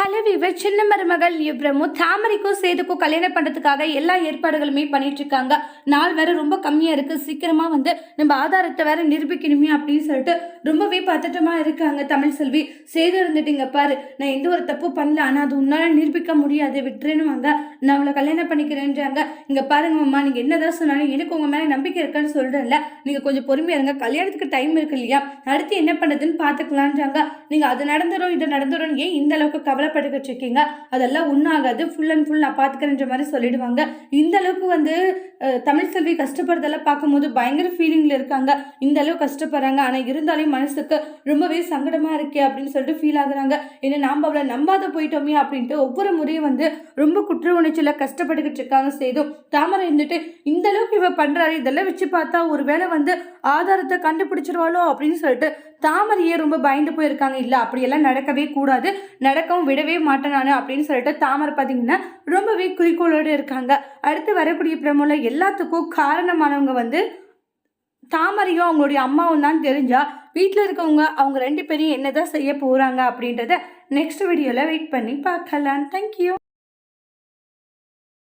Hello விவர் சின்ன மருமகள் இப்ரமு தாமரைக்கும் சேதுக்கும் கல்யாணம் பண்ணுறதுக்காக எல்லா ஏற்பாடுகளுமே பண்ணிட்டு இருக்காங்க நாள் வேற ரொம்ப கம்மியாக இருக்குது சீக்கிரமாக வந்து நம்ம ஆதாரத்தை வேற நிரூபிக்கணுமே அப்படின்னு சொல்லிட்டு ரொம்பவே பதட்டமா இருக்காங்க தமிழ் செல்வி. சேது இருந்துட்டீங்க பாரு நான் எந்த ஒரு தப்பு பண்ணல. ஆனால் அது உன்னால் நிரூபிக்க முடியாது. விட்டுருன்னுவாங்க. நான் அவளை கல்யாணம் பண்ணிக்கிறேன்றாங்க. இங்கே பாருங்க அம்மா நீங்கள் என்னதான் சொன்னாலும் எனக்கு உங்கள் மேலே நம்பிக்கை இருக்கான்னு சொல்கிறேன்ல நீங்கள் கொஞ்சம் பொறுமையாக இருங்க. கல்யாணத்துக்கு டைம் இருக்கு இல்லையா? அடுத்து என்ன பண்ணுறதுன்னு பார்த்துக்கலான்றாங்க. நீங்கள் அது நடந்துடும் இது நடந்துரும் ஏன் இந்த அளவுக்கு கவலை கவலைப்பட்டுக்கிட்டு இருக்கீங்க. அதெல்லாம் உண்ணாகாது. ஃபுல் அண்ட் ஃபுல் நான் பார்த்துக்கிறேன்ற மாதிரி சொல்லிடுவாங்க. இந்த அளவுக்கு வந்து தமிழ் செல்வி கஷ்டப்படுறதெல்லாம் பார்க்கும்போது பயங்கர ஃபீலிங்கில் இருக்காங்க. இந்த அளவு கஷ்டப்படுறாங்க. ஆனால் இருந்தாலும் மனசுக்கு ரொம்பவே சங்கடமாக இருக்கே அப்படின்னு சொல்லிட்டு ஃபீல் ஆகுறாங்க. ஏன்னா நாம் அவளை நம்பாத போயிட்டோமே அப்படின்ட்டு ஒவ்வொரு முறையும் வந்து ரொம்ப குற்ற உணர்ச்சியில் கஷ்டப்பட்டுக்கிட்டு இருக்காங்க செய்தும் தாமரை இருந்துட்டு இந்த அளவுக்கு இவ பண்ணுறாரு இதெல்லாம் வச்சு பார்த்தா ஒரு வேளை வந்து ஆதாரத்தை கண்டுபிடிச்சிருவாளோ அப்படின்னு சொல்லிட்டு தாமரையே ரொம்ப பயந்து போயிருக்காங்க. இல்லை அப்படியெல்லாம் நடக்கவே கூடாது. நடக்கவும் விடவே மாட்டேன் நான் அப்படின்னு சொல்லிட்டு தாமரை பார்த்தீங்கன்னா ரொம்பவே குறிக்கோளோடு இருக்காங்க. அடுத்து வரக்கூடிய பிரமுல எல்லாத்துக்கும் காரணமானவங்க வந்து தாமரையும் அவங்களுடைய அம்மாவும் தான் தெரிஞ்சா வீட்டில் இருக்கவங்க அவங்க ரெண்டு பேரும் என்னதான் செய்ய போகிறாங்க அப்படின்றத நெக்ஸ்ட் வீடியோவில் வெயிட் பண்ணி பார்க்கலாம். தேங்க்யூ